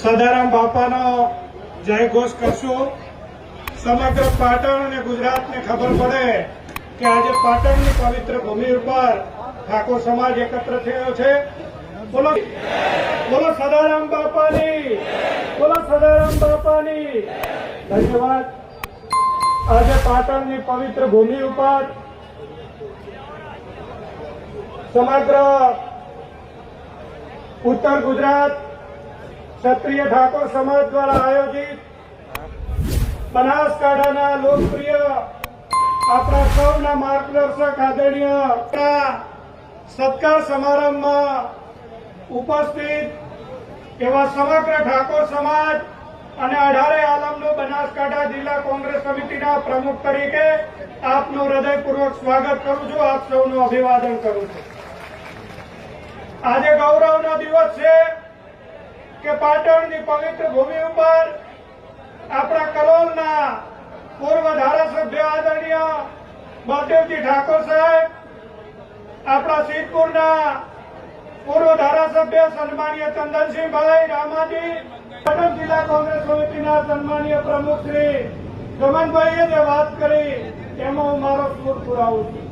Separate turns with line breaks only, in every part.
સદારામ બાપાનો જય ઘોષ કરશું. સમગ્ર પાટણ અને ગુજરાતને ખબર પડે કે આજે પાટણની પવિત્ર ભૂમિ ઉપર ઠાકોર સમાજ એકત્ર થયો છે. બોલો બોલો સદારામ બાપાની, બોલો સદારામ બાપાની. ધન્યવાદ. આજે પાટણની પવિત્ર ભૂમિ ઉપર સમગ્ર ઉત્તર ગુજરાત ક્ષત્રિય ઠાકોર સમાજ દ્વારા આયોજિત બનાસકાંઠાના લોકપ્રિય આપણા સૌના માર્ગદર્શક આદરણીય સત્કાર સમારંભમાં ઉપસ્થિત એવા સમગ્ર ઠાકોર સમાજ અને અઢારે આલમનો બનાસકાંઠા જિલ્લા કોંગ્રેસ સમિતિના પ્રમુખ તરીકે આપનું હૃદયપૂર્વક સ્વાગત કરું છું. આપ સૌનું અભિવાદન કરું છું. આજે ગૌરવનો દિવસ છે. કે પાટણની પવિત્ર ભૂમિ ઉપર આપણા કલોલના પૂર્વ ધારાસભ્ય આદરણીય બળદેવજી ઠાકોર સાહેબ, આપણા સિદ્ધપુરના પૂર્વ ધારાસભ્ય સન્માનીય ચંદનસિંહભાઈ રામાજી, પાટણ જિલ્લા કોંગ્રેસ સમિતિના સન્માનીય પ્રમુખ શ્રી ગમનભાઈએ જે વાત કરી, એમાં હું મારો સુર પુરાવું છું.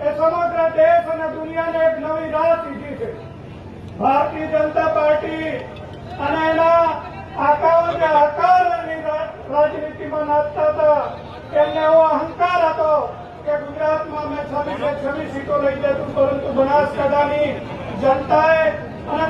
એ સમગ્ર દેશ અને દુનિયાને એક નવી રાહ દીધી છે. ભારતીય રાજનીતિમાં નાચતા હતા. એમને એવો અહંકાર હતો કે ગુજરાતમાં મેં છવ્વીસે છવ્વીસ સીટો લઈ જતું પરંતુ બનાસકાંઠાની જનતાએ અને